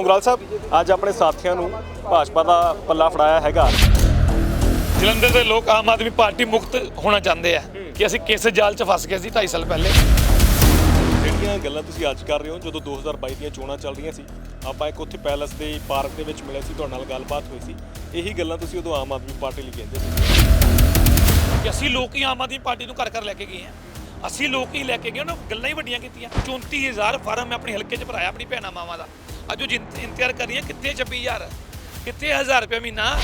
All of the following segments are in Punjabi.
ਉਂਗਰਾਲ ਸਾਹਿਬ ਅੱਜ ਆਪਣੇ ਸਾਥੀਆਂ ਨੂੰ ਭਾਜਪਾ ਦਾ ਪੱਲਾ ਫੜਾਇਆ ਹੈਗਾ। ਜਲੰਧਰ ਦੇ ਲੋਕ ਆਮ ਆਦਮੀ ਪਾਰਟੀ ਮੁਕਤ ਹੋਣਾ ਚਾਹੁੰਦੇ ਆ ਕਿ ਅਸੀਂ ਕਿਸ ਜਾਲ 'ਚ ਫਸ ਗਏ ਸੀ 2.5 ਸਾਲ ਪਹਿਲੇ? ਜਿਹੜੀਆਂ ਗੱਲਾਂ ਤੁਸੀਂ ਅੱਜ ਕਰ ਰਹੇ ਹੋ ਜਦੋਂ 2022 ਦੀਆਂ ਚੋਣਾਂ ਚੱਲ ਰਹੀਆਂ ਸੀ ਆਪਾਂ ਇੱਕ ਉੱਥੇ ਪੈਲਸ ਦੇ ਪਾਰਕ ਦੇ ਵਿੱਚ ਮਿਲੇ ਸੀ ਤੁਹਾਡੇ ਨਾਲ ਗੱਲਬਾਤ ਹੋਈ ਸੀ। ਇਹੀ ਗੱਲਾਂ ਤੁਸੀਂ ਉਦੋਂ ਆਮ ਆਦਮੀ ਪਾਰਟੀ ਲਈ ਕਹਿੰਦੇ ਸੀ। ਕਿ ਅਸੀਂ ਲੋਕ ਹੀ ਆਮ ਆਦਮੀ ਪਾਰਟੀ ਨੂੰ ਘਰ ਘਰ ਲੈ ਕੇ ਗਏ ਆ। ਅਸੀਂ ਲੋਕ ਹੀ ਲੈ ਕੇ ਗਏ ਉਹਨਾਂ ਗੱਲਾਂ ਹੀ ਵੱਡੀਆਂ ਕੀਤੀਆਂ। 34000 ਫਾਰਮ ਮੈਂ ਆਪਣੇ ਹਲਕੇ 'ਚ ਭਰਾਇਆ ਆਪਣੀ ਭੈਣਾਂ ਮਾਵਾਂ ਦਾ। ਅੱਜ ਉਹ ਜਿੰਤ- ਇੰਤਜ਼ਾਰ ਕਰ ਹੈ ਕਿੱਥੇ 26000 ਕਿੱਥੇ 1000 ਰੁਪਏ ਮਹੀਨਾ?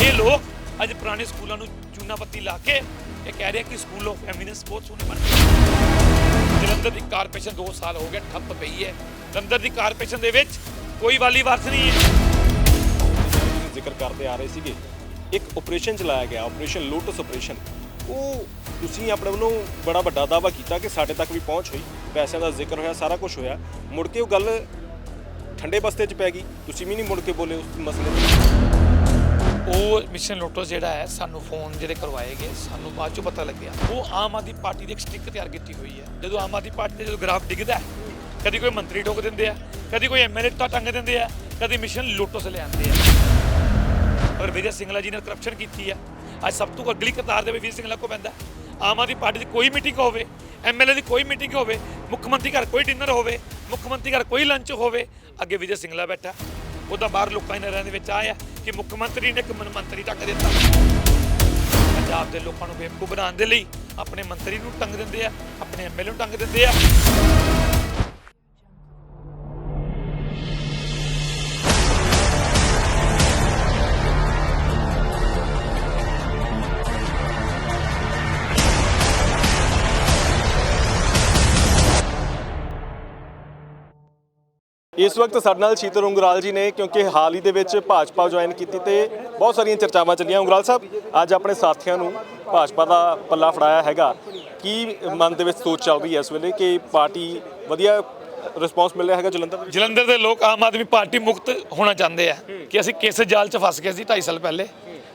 ਇਹ ਲੋਕ ਅੱਜ ਪੁਰਾਣੇ ਸਕੂਲਾਂ ਨੂੰ ਚੂਨਾ ਪੱਤੀ ਲਾ ਕੇ ਇਹ ਕਹਿ ਰਹੇ ਕਿ ਸਕੂਲ ਆਫ ਐਮਿਨੈਂਸ ਬਹੁਤ ਸੋਹਣੇ ਬਣ ਗਏ। ਜਲੰਧਰ ਦੀ ਕਾਰਪੋਰੇਸ਼ਨ 2 ਸਾਲ ਹੋ ਗਏ ਠੱਪ ਪਈ ਹੈ। ਜਲੰਧਰ ਦੀ ਕਾਰਪੋਰੇਸ਼ਨ ਦੇ ਵਿੱਚ ਕੋਈ ਵਾਲੀ ਵਾਰਸ ਨਹੀਂ ਹੈ। ਜ਼ਿਕਰ ਕਰਦੇ ਆ ਰਹੇ ਸੀਗੇ। ਇੱਕ ਆਪਰੇਸ਼ਨ ਚਲਾਇਆ ਗਿਆ ਆਪਰੇਸ਼ਨ ਲੋਟਸ ਆਪਰੇਸ਼ਨ ਉਹ ਤੁਸੀਂ ਆਪਣੇ ਵੱਲੋਂ ਬੜਾ ਵੱਡਾ ਦਾਅਵਾ ਕੀਤਾ ਕਿ ਸਾਡੇ ਤੱਕ ਵੀ ਪਹੁੰਚ ਹੋਈ। ਪੈਸਿਆਂ ਦਾ ਜ਼ਿਕਰ ਹੋਇਆ, ਸਾਰਾ ਕੁਝ ਹੋਇਆ। ਮੁੜ ਕੇ ਉਹ ਗੱਲ ਠੰਡੇ ਬਸਤੇ 'ਚ ਪੈ ਗਈ। ਤੁਸੀਂ ਵੀ ਨਹੀਂ ਮੁੜ ਕੇ ਬੋਲੇ ਉਸ ਮਸਲੇ 'ਤੇ। ਉਹ ਮਿਸ਼ਨ ਲੋਟਸ ਜਿਹੜਾ ਹੈ, ਸਾਨੂੰ ਫੋਨ ਜਿਹੜੇ ਕਰਵਾਏ ਗਏ, ਸਾਨੂੰ ਬਾਅਦ ਚੋਂ ਪਤਾ ਲੱਗਿਆ। ਉਹ ਆਮ ਆਦਮੀ ਪਾਰਟੀ ਦੀ ਇੱਕ ਸਟਿੱਕ ਤਿਆਰ ਕੀਤੀ ਹੋਈ ਹੈ। ਜਦੋਂ ਆਮ ਆਦਮੀ ਪਾਰਟੀ ਦੇ ਜਦੋਂ ਗ੍ਰਾਫ ਡਿੱਗਦਾ ਕਦੀ ਕੋਈ ਮੰਤਰੀ ਠੋਕ ਦਿੰਦੇ ਆ, ਕਦੀ ਕੋਈ ਐਮਐਲਏ ਤਾਂ ਟੰਗ ਦਿੰਦੇ ਆ, ਕਦੀ ਮਿਸ਼ਨ ਲੋਟਸ ਲਿਆਉਂਦੇ ਆ। ਔਰ ਵਿਜੇ ਸਿੰਗਲਾ ਜੀ ਨੇ ਕਰਪਸ਼ਨ ਕੀਤੀ ਹੈ। ਅੱਜ ਸਭ ਤੋਂ ਅਗਲੀ ਕਤਾਰ ਦੇ ਵਿੱਚ ਵਿਜੇ ਸਿੰਗਲਾ ਕੋ ਪੈਂਦਾ ਆਮ ਆਦਮੀ ਪਾਰਟੀ ਦੀ ਕੋਈ ਮੀਟਿੰਗ ਹੋਵੇ ਐਮਐਲਏ ਦੀ ਕੋਈ ਮੀਟਿੰਗ ਹੋਵੇ, ਮੁੱਖ ਮੰਤਰੀ ਘਰ ਕੋਈ ਡਿਨਰ ਹੋਵੇ ਮੁੱਖ ਮੰਤਰੀ ਘਰ ਕੋਈ ਲੰਚ ਹੋਵੇ, ਅੱਗੇ ਵਿਜੇ ਸਿੰਗਲਾ ਬੈਠਾ। ਉਹਦਾ ਬਾਹਰ ਲੋਕਾਂ ਦੇ ਨਰਾਂ ਦੇ ਵਿੱਚ ਆਇਆ ਕਿ ਮੁੱਖ ਮੰਤਰੀ ਨੇ ਇੱਕ ਮਨ ਮੰਤਰੀ ਟੰਗ ਦਿੱਤਾ। ਪੰਜਾਬ ਦੇ ਲੋਕਾਂ ਨੂੰ ਬੇਵਕੂਫ ਬਣਾਉਣ ਦੇ ਲਈ ਆਪਣੇ ਮੰਤਰੀ ਨੂੰ ਟੰਗ ਦਿੰਦੇ ਆ, ਆਪਣੇ ਐਮਐਲਏ ਨੂੰ ਟੰਗ ਦਿੰਦੇ ਆ। ਇਸ ਵਕਤ ਸਾਡੇ ਨਾਲ ਸ਼ੀਤਲ ਉਂਗਰਾਲ ਜੀ ਨੇ, ਕਿਉਂਕਿ ਹਾਲ ਹੀ ਦੇ ਵਿੱਚ ਭਾਜਪਾ ਜੁਆਇਨ ਕੀਤੀ ਤੇ ਬਹੁਤ ਸਾਰੀਆਂ ਚਰਚਾਵਾਂ ਚੱਲੀਆਂ। ਉਂਗਰਾਲ ਸਾਹਿਬ, ਅੱਜ ਆਪਣੇ ਸਾਥੀਆਂ ਨੂੰ ਭਾਜਪਾ ਦਾ ਪੱਲਾ ਫੜਾਇਆ ਹੈਗਾ। ਕੀ ਮਨ ਦੇ ਵਿੱਚ ਸੋਚ ਚੱਲ ਰਹੀ ਹੈ ਇਸ ਵੇਲੇ ਕਿ ਪਾਰਟੀ ਵਧੀਆ ਰਿਸਪੌਂਸ ਮਿਲ ਰਿਹਾ ਹੈਗਾ ਜਲੰਧਰ ਦੇ ਜਲੰਧਰ ਦੇ ਲੋਕ ਆਮ ਆਦਮੀ ਪਾਰਟੀ ਮੁਕਤ ਹੋਣਾ ਚਾਹੁੰਦੇ ਆ ਕਿ ਅਸੀਂ ਕਿਸ ਜਾਲ 'ਚ ਫਸ ਗਏ ਸੀ 2.5 ਸਾਲ ਪਹਿਲੇ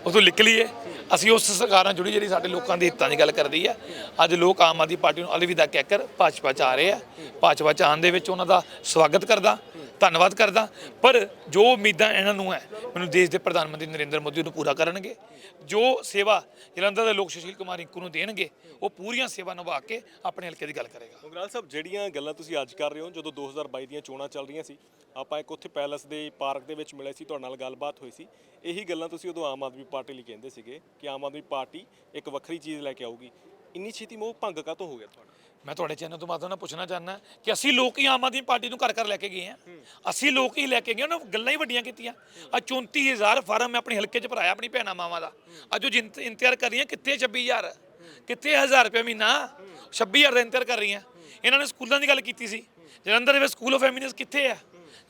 ਉਦੋਂ ਨਿਕਲੀਏ। ਅਸੀਂ ਉਸ ਸਰਕਾਰ ਨਾਲ ਜੁੜੀ ਜਿਹੜੀ ਸਾਡੇ ਲੋਕਾਂ ਦੇ ਹਿੱਤਾਂ ਦੀ ਗੱਲ ਕਰਦੀ ਹੈ ਅੱਜ ਲੋਕ ਆਮ ਆਦਮੀ ਪਾਰਟੀ ਨੂੰ ਅਲਵਿਦਾ ਕਹਿ ਕਰ ਭਾਜਪਾ 'ਚ ਆ ਰਹੇ ਆ। ਭਾਜਪਾ 'ਚ ਆਉਣ ਦੇ ਵਿੱਚ ਉਹਨਾਂ ਦਾ ਸਵਾਗਤ ਕਰਦਾ। ਧੰਨਵਾਦ ਕਰਦਾ। ਪਰ ਜੋ ਉਮੀਦਾਂ ਇਹਨਾਂ ਨੂੰ ਹੈ, ਮੈਨੂੰ ਦੇਸ਼ ਦੇ ਪ੍ਰਧਾਨ ਮੰਤਰੀ ਨਰਿੰਦਰ ਮੋਦੀ ਉਹਨੂੰ ਪੂਰਾ ਕਰਨਗੇ। ਜੋ ਸੇਵਾ ਜਲੰਧਰ ਦੇ ਲੋਕ ਸੁਸ਼ੀਲ ਕੁਮਾਰ ਇੰਕੂ ਨੂੰ ਦੇਣਗੇ, ਉਹ ਪੂਰੀਆਂ ਸੇਵਾ ਨਿਭਾ ਕੇ ਆਪਣੇ ਹਲਕੇ ਦੀ ਗੱਲ ਕਰੇਗਾ। ਉਂਗਰਾਲ ਸਾਹਿਬ, ਜਿਹੜੀਆਂ ਗੱਲਾਂ ਤੁਸੀਂ ਅੱਜ ਕਰ ਰਹੇ ਹੋ, ਜਦੋਂ 2022 ਦੀਆਂ ਚੋਣਾਂ ਚੱਲ ਰਹੀਆਂ ਸੀ, ਆਪਾਂ ਇੱਕ ਉੱਥੇ ਪੈਲਸ ਦੇ ਪਾਰਕ ਦੇ ਵਿੱਚ ਮਿਲੇ ਸੀ, ਤੁਹਾਡੇ ਨਾਲ ਗੱਲਬਾਤ ਹੋਈ ਸੀ। ਇਹੀ ਗੱਲਾਂ ਤੁਸੀਂ ਉਦੋਂ ਆਮ ਆਦਮੀ ਪਾਰਟੀ ਲਈ ਕਹਿੰਦੇ ਸੀਗੇ ਕਿ ਆਮ ਆਦਮੀ ਪਾਰਟੀ ਇੱਕ ਵੱਖਰੀ ਚੀਜ਼ ਲੈ ਕੇ ਆਊਗੀ। ਇੰਨੀ ਛੇਤੀ ਮੋਹ ਭੰਗ ਕਾਤੋਂ ਹੋ ਗਿਆ ਤੁਹਾਡਾ? ਮੈਂ ਤੁਹਾਡੇ ਚੈਨਲ ਤੋਂ ਮਾਧਵ ਨਾਲ ਪੁੱਛਣਾ ਚਾਹੁੰਦਾ ਕਿ ਅਸੀਂ ਲੋਕ ਹੀ ਆਮ ਆਦਮੀ ਪਾਰਟੀ ਨੂੰ ਘਰ ਘਰ ਲੈ ਕੇ ਗਏ ਆ ਅਸੀਂ ਲੋਕ ਹੀ ਲੈ ਕੇ ਗਏ, ਉਹਨਾਂ ਗੱਲਾਂ ਹੀ ਵੱਡੀਆਂ ਕੀਤੀਆਂ। ਆ 34000 ਫਾਰਮ ਮੈਂ ਆਪਣੇ ਹਲਕੇ 'ਚ ਭਰਾਇਆ, ਆਪਣੀ ਭੈਣਾਂ ਮਾਵਾਂ ਦਾ। ਅੱਜ ਉਹ ਜਿੰਤ- ਇੰਤਜ਼ਾਰ ਕਰ ਰਹੀਆਂ, ਕਿੱਥੇ 26000 ਕਿੱਥੇ 1000 ਰੁਪਏ ਮਹੀਨਾ? 26000 ਦਾ ਇੰਤਜ਼ਾਰ ਕਰ ਰਹੀਆਂ। ਇਹਨਾਂ ਨੇ ਸਕੂਲਾਂ ਦੀ ਗੱਲ ਕੀਤੀ ਸੀ। ਜਲੰਧਰ ਦੇ ਵਿੱਚ ਸਕੂਲ ਆਫ ਐਮਿਨੈਂਸ ਕਿੱਥੇ ਆ?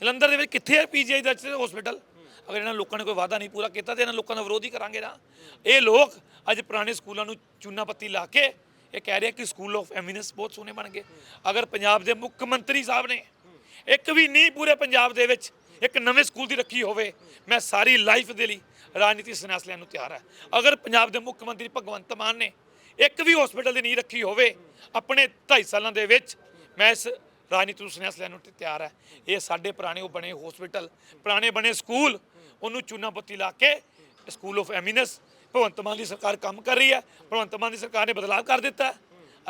ਜਲੰਧਰ ਦੇ ਵਿੱਚ ਕਿੱਥੇ ਹੈ ਪੀਜੀਆਈ ਦਾ ਹਸਪੀਟਲ ਅਗਰ ਇਹਨਾਂ ਲੋਕਾਂ ਨੇ ਕੋਈ ਵਾਅਦਾ ਨਹੀਂ ਪੂਰਾ ਕੀਤਾ ਤੇ ਇਹਨਾਂ ਲੋਕਾਂ ਦਾ ਵਿਰੋਧ ਹੀ ਕਰਾਂਗੇ ਨਾ। ਇਹ ਲੋਕ ਅੱਜ ਪੁਰਾਣੇ ਸਕੂਲਾਂ ਨੂੰ ਚੂਨਾ ਪੱਤੀ ਲਾ ਕੇ ਇਹ ਕਹਿ ਰਿਹਾ ਕਿ ਸਕੂਲ ਆਫ ਐਮਿਨੈਂਸ ਬਹੁਤ ਸੋਹਣੇ ਬਣ ਗਏ। ਅਗਰ ਪੰਜਾਬ ਦੇ ਮੁੱਖ ਮੰਤਰੀ ਸਾਹਿਬ ਨੇ ਇੱਕ ਵੀ ਨਹੀਂ ਪੂਰੇ ਪੰਜਾਬ ਦੇ ਵਿੱਚ ਇੱਕ ਨਵੇਂ ਸਕੂਲ ਦੀ ਰੱਖੀ ਹੋਵੇ, ਮੈਂ ਸਾਰੀ ਲਾਈਫ ਦੇ ਲਈ ਰਾਜਨੀਤੀ ਸੰਨਿਆਸ ਲੈਣ ਨੂੰ ਤਿਆਰ ਹਾਂ। ਅਗਰ ਪੰਜਾਬ ਦੇ ਮੁੱਖ ਮੰਤਰੀ ਭਗਵੰਤ ਮਾਨ ਨੇ ਇੱਕ ਵੀ ਹਸਪੀਟਲ ਦੀ ਨਹੀਂ ਰੱਖੀ ਹੋਵੇ, ਆਪਣੇ 2.5 ਸਾਲਾਂ ਦੇ ਵਿੱਚ ਮੈਂ ਇਸ ਰਾਜਨੀਤੀ ਨੂੰ ਸੰਨਿਆਸ ਲੈਣ ਨੂੰ ਤਿਆਰ ਹੈ। ਇਹ ਸਾਡੇ ਪੁਰਾਣੇ ਉਹ ਬਣੇ ਹਸਪੀਟਲ ਪੁਰਾਣੇ ਬਣੇ ਸਕੂਲ ਉਹਨੂੰ ਚੂਨਾ ਬੱਤੀ ਲਾ ਕੇ school of eminence Bhagwant Mann ਦੀ ਸਰਕਾਰ ਕੰਮ ਕਰ ਰਹੀ ਹੈ, ਭਗਵੰਤ ਮਾਨ ਦੀ ਸਰਕਾਰ ਨੇ ਬਦਲਾਅ ਕਰ ਦਿੱਤਾ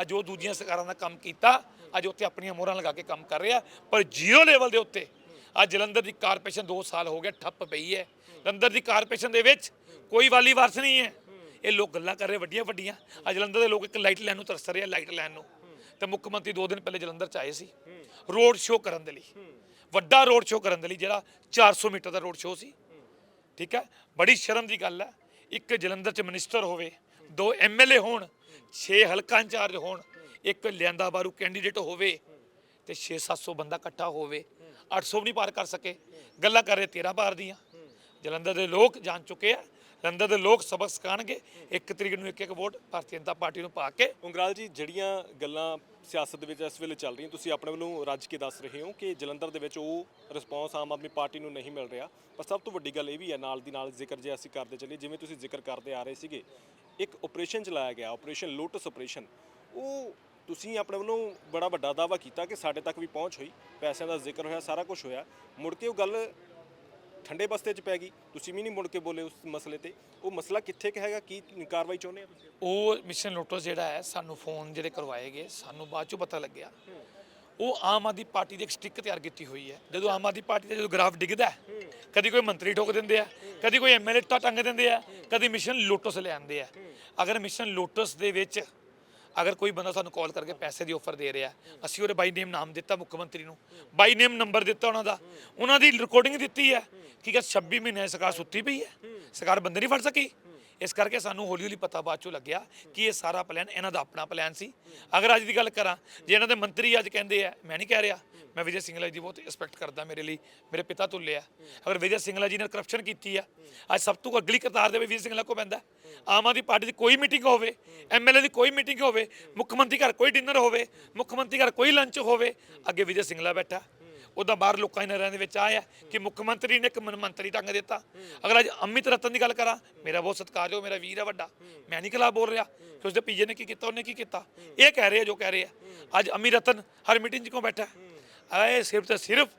ਅੱਜ ਉਹ ਦੂਜੀਆਂ ਸਰਕਾਰਾਂ ਦਾ ਕੰਮ ਕੀਤਾ, ਅੱਜ ਉੱਥੇ ਆਪਣੀਆਂ ਮੋਹਰਾਂ ਲਗਾ ਕੇ ਕੰਮ ਕਰ ਰਿਹਾ ਪਰ ਜੀਰੋ ਲੈਵਲ ਦੇ ਉੱਤੇ ਅੱਜ ਜਲੰਧਰ ਦੀ ਕਾਰਪੋਰੇਸ਼ਨ 2 ਸਾਲ ਹੋ ਗਏ ਠੱਪ ਪਈ ਹੈ। ਜਲੰਧਰ ਦੀ ਕਾਰਪੋਰੇਸ਼ਨ ਦੇ ਵਿੱਚ ਕੋਈ ਵਾਲੀ ਵਾਰਸ ਨਹੀਂ ਹੈ। ਇਹ ਲੋਕ ਗੱਲਾਂ ਕਰ ਰਹੇ ਵੱਡੀਆਂ ਵੱਡੀਆਂ ਅੱਜ ਜਲੰਧਰ ਦੇ ਲੋਕ ਇੱਕ ਲਾਈਟ ਲੈਣ ਨੂੰ ਤਰਸ ਰਹੇ ਆ ਲਾਈਟ ਲੈਣ ਨੂੰ। ਤੇ ਮੁੱਖ ਮੰਤਰੀ 2 ਦਿਨ ਪਹਿਲੇ ਜਲੰਧਰ ਚ ਆਏ ਸੀ। ਰੋਡ ਸ਼ੋਅ ਕਰਨ ਦੇ ਲਈ। ਵੱਡਾ ਰੋਡ ਸ਼ੋਅ ਕਰਨ ਦੇ ਲਈ ਜਿਹੜਾ 400 ਮੀਟਰ ਦਾ ਰੋਡ ਸ਼ੋਅ ਸੀ। ਠੀਕ ਹੈ? ਬੜੀ ਸ਼ਰਮ ਦੀ ਗੱਲ ਹੈ। ਇੱਕ ਜਲੰਧਰ ਚ ਮਿਨਿਸਟਰ ਹੋਵੇ, ਦੋ ਐਮਐਲਏ ਹੋਣ 6 ਹਲਕਾ ਇੰਚਾਰਜ ਹੋਣ, ਇੱਕ ਲਿਆਂਦਾ ਬਾਰੂ ਕੈਂਡੀਡੇਟ ਹੋਵੇ ਤੇ 6-700 ਬੰਦਾ ਇਕੱਠਾ ਹੋਵੇ 800 ਵੀ ਨਹੀਂ ਪਾਰ ਕਰ ਸਕੇ। ਗੱਲਾਂ ਕਰ ਰਹੇ 13 ਪਾਰ ਦੀਆਂ। ਜਲੰਧਰ ਦੇ ਲੋਕ ਜਾਣ ਚੁੱਕੇ ਆ। ਜਲੰਧਰ ਦੇ ਲੋਕ ਸਬਕ ਸਿਖਾਣਗੇ ਇੱਕ ਤਰੀਕ ਨੂੰ ਇੱਕ ਇੱਕ ਵੋਟ ਭਾਰਤੀ ਜਨਤਾ ਪਾਰਟੀ ਨੂੰ ਪਾ ਕੇ। ਉਂਗਰਾਲ ਜੀ, ਜਿਹੜੀਆਂ ਗੱਲਾਂ ਸਿਆਸਤ ਦੇ ਵਿੱਚ ਇਸ ਵੇਲੇ ਚੱਲ ਰਹੀਆਂ, ਤੁਸੀਂ ਆਪਣੇ ਵੱਲੋਂ ਰੱਜ ਕੇ ਦੱਸ ਰਹੇ ਹੋ ਕਿ ਜਲੰਧਰ ਦੇ ਵਿੱਚ ਉਹ ਰਿਸਪੌਂਸ ਆਮ ਆਦਮੀ ਪਾਰਟੀ ਨੂੰ ਨਹੀਂ ਮਿਲ ਰਿਹਾ। ਪਰ ਸਭ ਤੋਂ ਵੱਡੀ ਗੱਲ ਇਹ ਵੀ ਹੈ, ਨਾਲ ਦੀ ਨਾਲ ਜ਼ਿਕਰ ਜੇ ਅਸੀਂ ਕਰਦੇ ਚੱਲੀਏ, ਜਿਵੇਂ ਤੁਸੀਂ ਜ਼ਿਕਰ ਕਰਦੇ ਆ ਰਹੇ ਸੀਗੇ, ਇੱਕ ਆਪਰੇਸ਼ਨ ਚਲਾਇਆ ਗਿਆ ਆਪਰੇਸ਼ਨ ਲੋਟਸ ਆਪਰੇਸ਼ਨ ਉਹ ਤੁਸੀਂ ਆਪਣੇ ਵੱਲੋਂ ਬੜਾ ਵੱਡਾ ਦਾਅਵਾ ਕੀਤਾ ਕਿ ਸਾਡੇ ਤੱਕ ਵੀ ਪਹੁੰਚ ਹੋਈ, ਪੈਸਿਆਂ ਦਾ ਜ਼ਿਕਰ ਹੋਇਆ, ਸਾਰਾ ਕੁਝ ਹੋਇਆ। ਮੁੜ ਕੇ ਉਹ ਗੱਲ ਠੰਡੇ ਬਸਤੇ 'ਚ ਪੈ ਗਈ। ਤੁਸੀਂ ਵੀ ਨਹੀਂ ਮੁੜ ਕੇ ਬੋਲੇ ਉਸ ਮਸਲੇ ਤੇ। ਉਹ ਮਸਲਾ ਕਿੱਥੇ ਕਿ ਹੈਗਾ? ਕੀ ਕਾਰਵਾਈ ਚਾਹੁੰਦੇ ਆ ਤੁਸੀਂ? ਉਹ ਮਿਸ਼ਨ ਲੋਟਸ ਜਿਹੜਾ ਹੈ ਸਾਨੂੰ ਫੋਨ ਜਿਹੜੇ ਕਰਵਾਏ ਗਏ ਸਾਨੂੰ ਬਾਅਦ ਚੋਂ ਪਤਾ ਲੱਗਿਆ। ਉਹ ਆਮ ਆਦਮੀ ਪਾਰਟੀ ਦੀ ਇੱਕ ਸਟਿੱਕ ਤਿਆਰ ਕੀਤੀ ਹੋਈ ਹੈ। ਜਦੋਂ ਆਮ ਆਦਮੀ ਪਾਰਟੀ ਦਾ ਜਦੋਂ ਗ੍ਰਾਫ ਡਿੱਗਦਾ ਹੈ, ਕਦੀ ਕੋਈ ਮੰਤਰੀ ਠੋਕ ਦਿੰਦੇ ਆ ਕਦੀ ਕੋਈ ਐਮਐਲਏ ਤਾਂ ਟੰਗ ਦਿੰਦੇ ਆ ਕਦੀ ਮਿਸ਼ਨ ਲੋਟਸ ਲੈ ਆਉਂਦੇ ਆ। ਅਗਰ ਮਿਸ਼ਨ ਲੋਟਸ ਦੇ ਵਿੱਚ ਅਗਰ ਕੋਈ ਬੰਦਾ ਸਾਨੂੰ ਕਾਲ ਕਰਕੇ ਪੈਸੇ ਦੀ ਆਫਰ ਦੇ ਰਿਹਾ ਅਸੀਂ ਉਹਦੇ ਬਾਈ ਨੇਮ ਨਾਮ ਦਿੱਤਾ ਮੁੱਖ ਮੰਤਰੀ ਨੂੰ ਬਾਈ ਨੇਮ ਨੰਬਰ ਦਿੱਤਾ ਉਹਨਾਂ ਦਾ ਉਹਨਾਂ ਦੀ ਰਿਕਾਰਡਿੰਗ ਦਿੱਤੀ ਹੈ। ਕਿ ਕਿ 26 ਮਹੀਨੇ ਸਰਕਾਰ ਸੁੱਤੀ ਪਈ ਹੈ। ਸਰਕਾਰ ਬੰਦੇ ਨਹੀਂ ਫੜ ਸਕੀ। ਇਸ ਕਰਕੇ ਸਾਨੂੰ ਹੌਲੀ ਹੌਲੀ ਪਤਾ ਬਾਅਦ ਚੋਂ ਲੱਗਿਆ ਕਿ ਇਹ ਸਾਰਾ ਪਲਾਨ ਇਹਨਾਂ ਦਾ ਆਪਣਾ ਪਲਾਨ ਸੀ। ਅਗਰ ਅੱਜ ਦੀ ਗੱਲ ਕਰਾਂ, ਜੇ ਇਹਨਾਂ ਦੇ ਮੰਤਰੀ ਅੱਜ ਕਹਿੰਦੇ ਆ, ਮੈਂ ਨਹੀਂ ਕਹਿ ਰਿਹਾ, ਮੈਂ ਵਿਜੇ ਸਿੰਗਲਾ ਜੀ ਬਹੁਤ ਰਿਸਪੈਕਟ ਕਰਦਾ ਮੇਰੇ ਲਈ, ਮੇਰੇ ਪਿਤਾ ਤੁੱਲੇ ਆ। ਅਗਰ ਵਿਜੇ ਸਿੰਗਲਾ ਜੀ ਨੇ ਕਰਪਸ਼ਨ ਕੀਤੀ ਆ, ਅੱਜ ਸਭ ਤੋਂ ਅਗਲੀ ਕਤਾਰ ਦੇ ਵਿੱਚ ਵਿਜੇ ਸਿੰਗਲਾ ਕੋ ਪੈਂਦਾ। ਆਮ ਆਦਮੀ ਪਾਰਟੀ ਦੀ ਕੋਈ ਮੀਟਿੰਗ ਹੋਵੇ ਐਮਐਲਏ ਦੀ ਕੋਈ ਮੀਟਿੰਗ ਹੋਵੇ, ਮੁੱਖ ਮੰਤਰੀ ਘਰ ਕੋਈ ਡਿਨਰ ਹੋਵੇ, ਮੁੱਖ ਮੰਤਰੀ ਘਰ ਕੋਈ ਲੰਚ ਹੋਵੇ, ਅੱਗੇ ਵਿਜੇ ਸਿੰਗਲਾ ਬੈਠਾ। ਉਹਦਾ ਬਾਹਰ ਲੋਕਾਂ ਦੇ ਨਜ਼ਰਾਂ ਦੇ ਵਿੱਚ ਆਇਆ ਕਿ ਮੁੱਖ ਮੰਤਰੀ ਨੇ ਇੱਕ ਮਨ ਮੰਤਰੀ ਟੰਗ ਦਿੱਤਾ। ਅਗਰ ਅੱਜ ਅਮਿਤ ਰਤਨ ਦੀ ਗੱਲ ਕਰਾਂ, ਮੇਰਾ ਬਹੁਤ ਸਤਿਕਾਰਯੋਗ ਮੇਰਾ ਵੀਰ ਹੈ ਵੱਡਾ। ਮੈਂ ਨਹੀਂ ਖਿਲਾਫ ਬੋਲ ਰਿਹਾ। ਕਿ ਉਸਦੇ ਪੀਏ ਨੇ ਕੀ ਕੀਤਾ, ਉਹਨੇ ਕੀ ਕੀਤਾ? ਇਹ ਕਹਿ ਰਹੇ ਆ, ਜੋ ਕਹਿ ਰਹੇ ਆ। ਅੱਜ ਅਮਿਤ ਰਤਨ ਹਰ ਮੀਟਿੰਗ 'ਚ ਕਿਉਂ ਬੈਠਾ? ਇਹ ਸਿਰਫ ਤੇ ਸਿਰਫ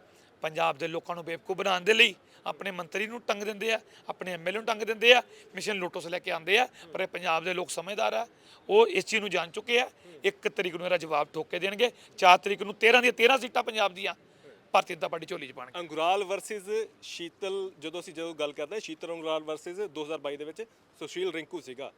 ਪੰਜਾਬ ਦੇ ਲੋਕਾਂ ਨੂੰ ਬੇਵਕੂਫ ਬਣਾਉਣ ਦੇ ਲਈ ਆਪਣੇ ਮੰਤਰੀ ਨੂੰ ਟੰਗ ਦਿੰਦੇ ਆ, ਆਪਣੇ ਐਮਐਲਏ ਨੂੰ ਟੰਗ ਦਿੰਦੇ ਆ, ਮਿਸ਼ਨ ਲੋਟਸ ਲੈ ਕੇ ਆਉਂਦੇ ਆ, ਪਰ ਇਹ ਪੰਜਾਬ ਦੇ ਲੋਕ ਸਮਝਦਾਰ ਆ। ਉਹ ਇਸ ਚੀਜ਼ ਨੂੰ ਜਾਣ ਚੁੱਕੇ ਆ। ਇੱਕ ਤਰੀਕ ਨੂੰ ਇਹਦਾ ਜਵਾਬ ਠੋਕ ਕੇ ਦੇਣਗੇ। 4 ਤਰੀਕ ਨੂੰ 13 ਦੀਆਂ 13 ਸੀਟਾਂ ਪੰਜਾਬ ਦੀਆਂ। ਭਾਰਤੀ ਜਨਤਾ ਪਾਰਟੀ ਝੋਲੀ 'ਚ ਪਾਣਗੇ ਅੰਗੁਰਾਲ ਵਰਸਸ ਸ਼ੀਤਲ, ਜਦੋਂ ਅਸੀਂ ਜਦੋਂ ਗੱਲ ਕਰਦੇ ਹਾਂ, ਸ਼ੀਤਲ ਅੰਗੁਰਾਲ ਵਰਸਸ 2022 ਦੇ ਵਿੱਚ ਸੁਸ਼ੀਲ ਰਿੰਕੂ ਸੀਗਾ।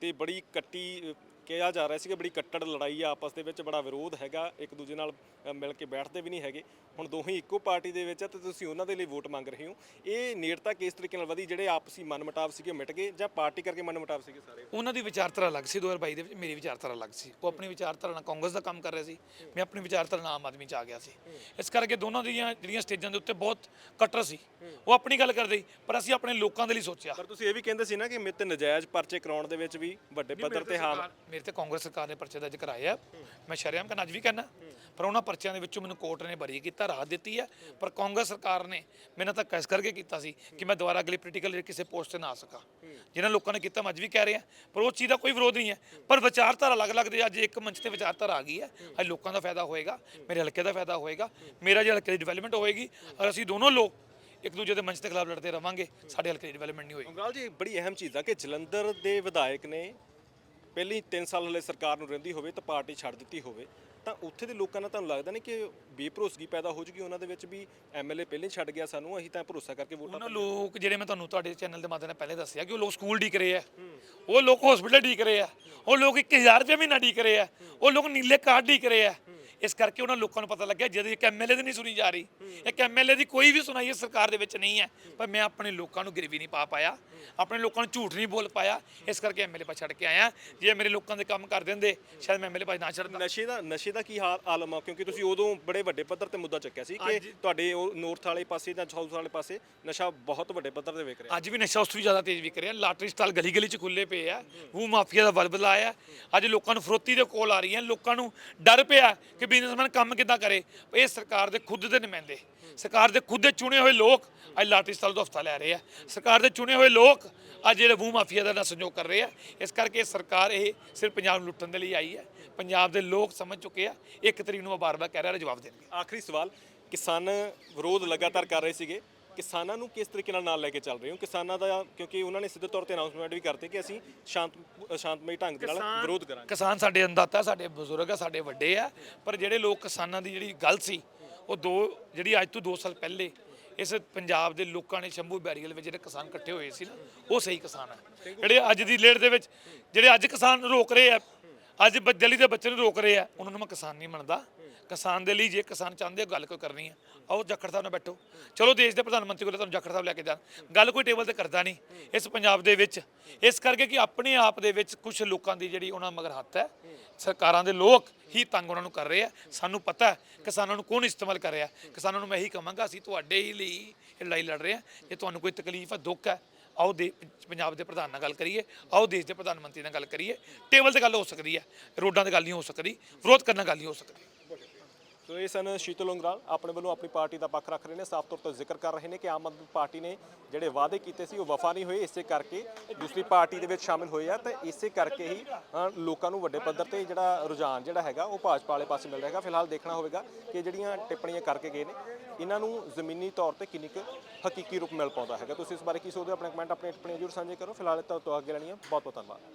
ਤੇ ਬੜੀ ਕੱਟੀ ਕਿਹਾ ਜਾ ਰਿਹਾ ਸੀ ਕਿ ਬੜੀ ਕੱਟੜ ਲੜਾਈ ਆ ਆਪਸ ਦੇ ਵਿੱਚ ਬੜਾ ਵਿਰੋਧ ਹੈਗਾ ਇੱਕ ਦੂਜੇ ਨਾਲ ਮਿਲ ਕੇ ਬੈਠਦੇ ਵੀ ਨਹੀਂ ਹੈਗੇ। ਹੁਣ ਦੋਹੇ ਇੱਕੋ ਪਾਰਟੀ ਦੇ ਵਿੱਚ ਆ ਤੇ ਤੁਸੀਂ ਉਹਨਾਂ ਦੇ ਲਈ ਵੋਟ ਮੰਗ ਰਹੇ ਹੋ। ਇਹ ਨੇੜਤਾ ਕਿਸ ਤਰੀਕੇ ਨਾਲ ਵਧੀ ਜਿਹੜੇ ਆਪਸੀ ਮਨਮਟਾਵ ਸੀਗੇ ਮਿਟ ਗਏ ਜਾਂ ਪਾਰਟੀ ਕਰਕੇ ਮਨਮਟਾਵ ਸੀਗੇ ਸਾਰੇ? ਉਹਨਾਂ ਦੀ ਵਿਚਾਰਧਾਰਾ ਅਲੱਗ ਸੀ 2022 ਦੇ ਵਿੱਚ ਮੇਰੀ ਵਿਚਾਰਧਾਰਾ ਅਲੱਗ ਸੀ। ਉਹ ਆਪਣੀ ਵਿਚਾਰਧਾਰਾ ਨਾਲ ਕਾਂਗਰਸ ਦਾ ਕੰਮ ਕਰ ਰਿਹਾ ਸੀ ਮੈਂ ਆਪਣੀ ਵਿਚਾਰਧਾਰਾ ਨਾਲ ਆਮ ਆਦਮੀ ਚ ਆ ਗਿਆ ਸੀ। ਇਸ ਕਰਕੇ ਦੋਨਾਂ ਦੀਆਂ ਜਿਹੜੀਆਂ ਸਟੇਜਾਂ ਦੇ ਉੱਤੇ ਬਹੁਤ ਕਟਰ ਸੀ ਉਹ ਆਪਣੀ ਗੱਲ ਕਰਦੇ ਪਰ ਅਸੀਂ ਆਪਣੇ ਲੋਕਾਂ ਦੇ ਲਈ ਸੋਚਿਆ। ਪਰ ਤੁਸੀਂ ਇਹ ਵੀ ਕਹਿੰਦੇ ਸੀ ਨਾ ਕਿ ਮਿੱਤ ਨਜਾਇਜ਼ ਪਰਚੇ ਕਰਾਉਣ ਦੇ ਵਿੱਚ ਵੀ ਵੱਡੇ ਪੱਧਰ ਤੇ ਸਰਕਾਰ- ਮੇਰੇ ਤੇ ਕਾਂਗਰਸ ਸਰਕਾਰ ਨੇ ਪਰਚੇ ਦਰਜ ਕਰਾਏ ਆ। ਮੈਂ ਸ਼ਰਿਆਮ ਕਹਿਣਾ ਅੱਜ ਵੀ ਕਹਿਣਾ ਪਰ ਉਹਨਾਂ ਪਰਚਿਆਂ ਦੇ ਵਿੱਚੋਂ ਮੈਨੂੰ ਕੋਰਟ ਨੇ ਬਰੀ ਕੀਤਾ, ਰਾਹਤ ਦਿੱਤੀ ਹੈ ਪਰ ਕਾਂਗਰਸ ਸਰਕਾਰ ਨੇ ਮੈਨੂੰ ਤਾਂ ਕੈਸ ਕਰਕੇ ਕੀਤਾ ਸੀ ਕਿ ਮੈਂ ਦੁਬਾਰਾ ਅਗਲੀ ਪੋਲੀਟੀਕਲ ਕਿਸੇ ਪੋਸਟ ਤੇ ਨਾ ਆ ਸਕਾਂ। ਜਿਨ੍ਹਾਂ ਲੋਕਾਂ ਨੇ ਕੀਤਾ, ਮੈਂ ਅੱਜ ਵੀ ਕਹਿ ਰਿਹਾ। ਪਰ ਉਹ ਚੀਜ਼ ਦਾ ਕੋਈ ਵਿਰੋਧ ਨਹੀਂ ਹੈ। ਪਰ ਵਿਚਾਰਧਾਰਾ ਅਲੱਗ-ਅਲੱਗ ਦੇ ਅੱਜ ਇੱਕ ਮੰਚ ਤੇ ਵਿਚਾਰਧਾਰਾ ਆ ਗਈ ਹੈ। ਅੱਜ ਲੋਕਾਂ ਦਾ ਫਾਇਦਾ ਹੋਏਗਾ, ਮੇਰੇ ਹਲਕੇ ਦਾ ਫਾਇਦਾ ਹੋਏਗਾ, ਮੇਰਾ ਜਿਹੜਾ ਹਲਕੇ ਦੀ ਡਿਵੈਲਪਮੈਂਟ ਹੋਏਗੀ, ਔਰ ਅਸੀਂ ਦੋਨੋਂ ਲੋਕ ਇੱਕ ਦੂਜੇ ਦੇ ਮੰਚ ਦੇ ਖਿਲਾਫ ਲੜਦੇ ਰਵਾਂਗੇ। ਸਾਡੇ ਹਲਕੇ ਦੀ ਡਿਵੈਲਪਮੈਂਟ ਨਹੀਂ ਹੋਏਗੀ। ਅੰਗਰਾਲ ਜੀ, ਬੜੀ ਅਹਿਮ ਚੀਜ਼ ਆ ਕਿ ਜਲੰਧਰ ਦੇ ਵਿਧਾਇਕ ਨੇ ਪਹਿਲੀ 3 ਸਾਲ ਹਲੇ ਸਰਕਾਰ ਨੂੰ ਰਹਿੰਦੀ ਹੋਵੇ ਤਾਂ ਪਾਰਟੀ ਛੱਡ ਦਿੱਤੀ ਹੋਵੇ ਤਾਂ ਉੱਥੇ ਦੇ ਲੋਕਾਂ ਨਾਲ ਤੁਹਾਨੂੰ ਲੱਗਦਾ ਨਹੀਂ ਕਿ ਬੇਭਰੋਸਗੀ ਪੈਦਾ ਹੋ ਜੂਗੀ ਉਹਨਾਂ ਦੇ ਵਿੱਚ ਵੀ ਐਮਐਲਏ ਪਹਿਲਾਂ ਛੱਡ ਗਿਆ ਸਾਨੂੰ ਅਸੀਂ ਤਾਂ ਭਰੋਸਾ ਕਰਕੇ ਵੋਟਾਂ ਉਹਨਾਂ ਲੋਕ ਜਿਹੜੇ ਮੈਂ ਤੁਹਾਨੂੰ ਤੁਹਾਡੇ ਚੈਨਲ ਦੇ ਮਾਧਿਅਮ ਨਾਲ ਪਹਿਲੇ ਦੱਸਿਆ ਕਿ ਉਹ ਲੋਕ ਸਕੂਲ ਡੀਕ ਰਹੇ ਆ। ਉਹ ਲੋਕ ਹਸਪੀਟਲ ਡੀਕ ਰਹੇ ਆ। ਉਹ ਲੋਕ 1000 ਰੁਪਏ ਮਹੀਨਾ ਡੀਕ ਰਹੇ ਆ। ਉਹ ਲੋਕ ਨੀਲੇ ਕਾਰਡ ਡੀਕ ਰਹੇ ਆ। ਇਸ ਕਰਕੇ ਉਹਨਾਂ ਲੋਕਾਂ ਨੂੰ ਪਤਾ ਲੱਗਿਆ ਜਦ ਇੱਕ ਐਮਐਲਏ ਦੀ ਨਹੀਂ ਸੁਣੀ ਜਾ ਰਹੀ ਇੱਕ ਐਮਐਲਏ ਦੀ ਕੋਈ ਵੀ ਸੁਣਾਈ ਇਸ ਸਰਕਾਰ ਦੇ ਵਿੱਚ ਨਹੀਂ ਹੈ ਪਰ ਮੈਂ ਆਪਣੇ ਲੋਕਾਂ ਨੂੰ ਗਰੀਬੀ ਨਹੀਂ ਪਾ ਪਾਇਆ ਆਪਣੇ ਲੋਕਾਂ ਨੂੰ ਝੂਠ ਨਹੀਂ ਬੋਲ ਪਾਇਆ ਇਸ ਕਰਕੇ ਐਮਐਲਏ ਪਾ ਛੱਡ ਕੇ ਆਇਆ। ਜੇ ਮੇਰੇ ਲੋਕਾਂ ਦੇ ਕੰਮ ਕਰ ਦਿੰਦੇ ਸ਼ਾਇਦ ਮੈਂ ਐਮਐਲਏ ਪਾ ਨਾ ਛੱਡਦਾ। ਨਸ਼ੇ ਦਾ ਨਸ਼ੇ ਦਾ ਕੀ ਹਾਲ ਆਲਮ ਆ ਕਿਉਂਕਿ ਤੁਸੀਂ ਉਦੋਂ ਬੜੇ ਵੱਡੇ ਪੱਧਰ ਤੇ ਮੁੱਦਾ ਚੱਕਿਆ ਸੀ ਕਿ ਤੁਹਾਡੇ ਉਹ ਨੌਰਥ ਵਾਲੇ ਪਾਸੇ ਜਾਂ ਸਾਊਥ ਵਾਲੇ ਪਾਸੇ ਨਸ਼ਾ ਬਹੁਤ ਵੱਡੇ ਪੱਧਰ ਤੇ ਵਿਕ ਰਿਹਾ। ਅੱਜ ਵੀ ਨਸ਼ਾ ਉਸ ਤੋਂ ਵੀ ਜ਼ਿਆਦਾ ਤੇਜ਼ ਵਿਕ ਰਿਹਾ। ਲਾਟਰੀ ਸਟਾਲ ਗਲੀ ਗਲੀ ਚ ਖੁੱਲੇ ਪਏ ਆ ਉਹ ਮਾਫੀਆ ਦਾ ਬਲਬਲਾ ਆਇਆ ਅੱਜ ਲੋਕਾਂ ਨੂੰ ਫਰੋਤੀ ਦੇ ਕੋਲ ਆ ਰਹੀਆਂ ਲੋਕਾਂ ਨੂੰ ਡਰ ਪਿਆ ਕਿ ਬਿਜ਼ਨਸਮੈਨ ਕੰਮ ਕਿੱਦਾਂ ਕਰੇ? ਇਹ ਸਰਕਾਰ ਦੇ ਖੁਦ ਦੇ ਨੁਮਾਇੰਦੇ। ਸਰਕਾਰ ਦੇ ਖੁਦ ਦੇ ਚੁਣੇ ਹੋਏ ਲੋਕ ਅੱਜ ਲਾਟਰੀ ਸਟਾਲ ਦਾ ਹਫਤਾ ਲੈ ਰਹੇ ਆ। ਸਰਕਾਰ ਦੇ ਚੁਣੇ ਹੋਏ ਲੋਕ ਅੱਜ ਜਿਹੜੇ ਵੂ ਮਾਫੀਆ ਦਾ ਨਾਲ ਸੰਯੋਗ ਕਰ ਰਹੇ ਆ। ਇਸ ਕਰਕੇ ਸਰਕਾਰ ਇਹ ਸਿਰਫ ਪੰਜਾਬ ਨੂੰ ਲੁੱਟਣ ਦੇ ਲਈ ਆਈ ਹੈ। ਪੰਜਾਬ ਦੇ ਲੋਕ ਸਮਝ ਚੁੱਕੇ ਆ। ਇੱਕ ਤਰੀਕ ਨੂੰ ਮੈਂ ਬਾਰ-ਬਾਰ ਕਹਿ ਰਿਹਾ ਜਵਾਬ ਦੇਣਗੇ। ਆਖਰੀ ਸਵਾਲ, ਕਿਸਾਨ ਵਿਰੋਧ ਲਗਾਤਾਰ ਕਰ ਰਹੇ ਸੀਗੇ। ਕਿਸਾਨਾਂ ਨੂੰ ਕਿਸ ਤਰੀਕੇ ਨਾਲ ਨਾਲ ਲੈ ਕੇ ਚੱਲ ਰਹੇ ਹੋ? ਕਿਸਾਨਾਂ ਦਾ ਕਿਉਂਕਿ ਉਹਨਾਂ ਨੇ ਸਿੱਧੇ ਤੌਰ ਤੇ ਅਨਾਉਂਸਮੈਂਟ ਵੀ ਕਰਤੀ ਕਿ ਅਸੀਂ ਸ਼ਾਂਤ ਸ਼ਾਂਤਮਈ ਢੰਗ ਦੇ ਨਾਲ ਵਿਰੋਧ ਕਰਾਂਗੇ। ਕਿਸਾਨ ਸਾਡੇ ਅੰਦਾਤਾ ਸਾਡੇ ਬਜ਼ੁਰਗ ਆ ਸਾਡੇ ਵੱਡੇ ਆ ਪਰ ਜਿਹੜੇ ਲੋਕ ਕਿਸਾਨਾਂ ਦੀ ਜਿਹੜੀ ਗੱਲ ਸੀ ਉਹ ਦੋ ਜਿਹੜੀ ਅੱਜ ਤੋਂ 2 ਸਾਲ ਪਹਿਲੇ ਇਸ ਪੰਜਾਬ ਦੇ ਲੋਕਾਂ ਨੇ ਸ਼ੰਭੂ ਬੈਰੀਅਲ ਵਿੱਚ ਜਿਹੜੇ ਕਿਸਾਨ ਇਕੱਠੇ ਹੋਏ ਸੀ ਨਾ ਉਹ ਸਹੀ ਕਿਸਾਨ ਆ। ਜਿਹੜੇ ਅੱਜ ਦੀ ਲੇੜ ਦੇ ਵਿੱਚ ਜਿਹੜੇ ਅੱਜ ਕਿਸਾਨ ਰੋਕ ਰਹੇ ਆ ਅੱਜ ਬ- ਦਿੱਲੀ ਦੇ ਬੱਚੇ ਨੂੰ ਰੋਕ ਰਹੇ ਆ। ਉਹਨਾਂ ਨੂੰ ਮੈਂ ਕਿਸਾਨ ਨਹੀਂ ਮੰਨਦਾ। ਕਿਸਾਨ ਦੇ ਲਈ ਜੇ ਕਿਸਾਨ ਚਾਹੁੰਦੇ ਆ, ਗੱਲ ਕੋਈ ਕਰਨੀ ਹੈ ਆਓ ਜਾਖੜ ਸਾਹਿਬ ਨਾਲ ਬੈਠੋ। ਚਲੋ ਦੇਸ਼ ਦੇ ਪ੍ਰਧਾਨ ਮੰਤਰੀ ਕੋਲ ਤੁਹਾਨੂੰ ਜਾਖੜ ਸਾਹਿਬ ਲੈ ਕੇ ਜਾਣ। ਗੱਲ ਕੋਈ ਟੇਬਲ ਤੇ ਕਰਦਾ ਨਹੀਂ ਇਸ ਪੰਜਾਬ ਦੇ ਵਿੱਚ। ਇਸ ਕਰਕੇ ਕਿ ਆਪਣੇ ਆਪ ਦੇ ਵਿੱਚ ਕੁਝ ਲੋਕਾਂ ਦੀ ਜਿਹੜੀ ਉਹਨਾਂ ਮਗਰ ਹੱਥ ਹੈ, ਸਰਕਾਰਾਂ ਦੇ ਲੋਕ ਹੀ ਤੰਗ ਉਹਨਾਂ ਨੂੰ ਕਰ ਰਹੇ ਆ। ਸਾਨੂੰ ਪਤਾ ਹੈ, ਕਿਸਾਨਾਂ ਨੂੰ ਕੌਣ ਇਸਤੇਮਾਲ ਕਰ ਰਿਹਾ। ਕਿਸਾਨਾਂ ਨੂੰ ਮੈਂ ਇਹੀ ਕਹਾਂਗਾ, ਅਸੀਂ ਤੁਹਾਡੇ ਹੀ ਲਈ ਇਹ ਲੜਾਈ ਲੜ ਰਹੇ ਹਾਂ ਜੇ ਤੁਹਾਨੂੰ ਕੋਈ ਤਕਲੀਫ ਹੈ, ਦੁੱਖ ਹੈ ਆਓ ਦੇ ਪੰਜਾਬ ਦੇ ਪ੍ਰਧਾਨ ਨਾਲ ਗੱਲ ਕਰੀਏ, ਆਓ ਦੇਸ਼ ਦੇ ਪ੍ਰਧਾਨ ਮੰਤਰੀ ਨਾਲ ਗੱਲ ਕਰੀਏ, ਟੇਬਲ ਤੇ ਗੱਲ ਹੋ ਸਕਦੀ ਹੈ, ਰੋਡਾਂ ਤੇ ਗੱਲ ਨਹੀਂ ਹੋ ਸਕਦੀ, ਵਿਰੋਧ ਕਰਨ ਨਾਲ ਗੱਲ ਨਹੀਂ ਹੋ ਸਕਦੀ। ਸੋ ਇਹ ਸਨ ਸ਼ੀਤਲ ਉਂਗਰਾਲ, ਆਪਣੇ ਵੱਲੋਂ ਆਪਣੀ ਪਾਰਟੀ ਦਾ ਪੱਖ ਰੱਖ ਰਹੇ ਨੇ, ਸਾਫ਼ ਤੌਰ ਤੇ ਜ਼ਿਕਰ ਕਰ ਰਹੇ ਨੇ ਕਿ ਆਮ ਆਦਮੀ ਪਾਰਟੀ ਨੇ ਜਿਹੜੇ ਵਾਅਦੇ ਕੀਤੇ ਸੀ ਉਹ ਵਫਾ ਨਹੀਂ ਹੋਏ, ਇਸੇ ਕਰਕੇ ਦੂਸਰੀ ਪਾਰਟੀ ਦੇ ਵਿੱਚ ਸ਼ਾਮਿਲ ਹੋਏ ਆ ਤੇ ਇਸੇ ਕਰਕੇ ਹੀ ਲੋਕਾਂ ਨੂੰ ਵੱਡੇ ਪੱਧਰ ਤੇ ਜਿਹੜਾ ਰੁਝਾਨ ਜਿਹੜਾ ਹੈਗਾ ਉਹ ਭਾਜਪਾ ਵਾਲੇ ਪਾਸੇ ਮਿਲ ਰਿਹਾ ਹੈਗਾ। ਫਿਲਹਾਲ ਦੇਖਣਾ ਹੋਵੇਗਾ ਕਿ ਜਿਹੜੀਆਂ ਟਿੱਪਣੀਆਂ ਕਰਕੇ ਗਏ ਨੇ, ਇਹਨਾਂ ਨੂੰ ਜ਼ਮੀਨੀ ਤੌਰ ਤੇ ਕਿੰਨੀ ਕੁ ਹਕੀਕੀ ਰੂਪ ਮਿਲ ਪਾਉਂਦਾ ਹੈਗਾ। ਤੁਸੀਂ ਇਸ ਬਾਰੇ ਕੀ ਸੋਚਦੇ ਹੋ? ਆਪਣੇ ਕਮੈਂਟ ਆਪਣੀ ਟਿੱਪਣੀਆਂ ਜ਼ਰੂਰ ਸਾਂਝੇ ਕਰੋ। ਫਿਲਹਾਲ ਤਾਂ ਤੋਂ ਅੱਗੇ ਲੈਣੀਆਂ ਬਹੁਤ ਬਹੁਤ ਧੰਨਵਾਦ।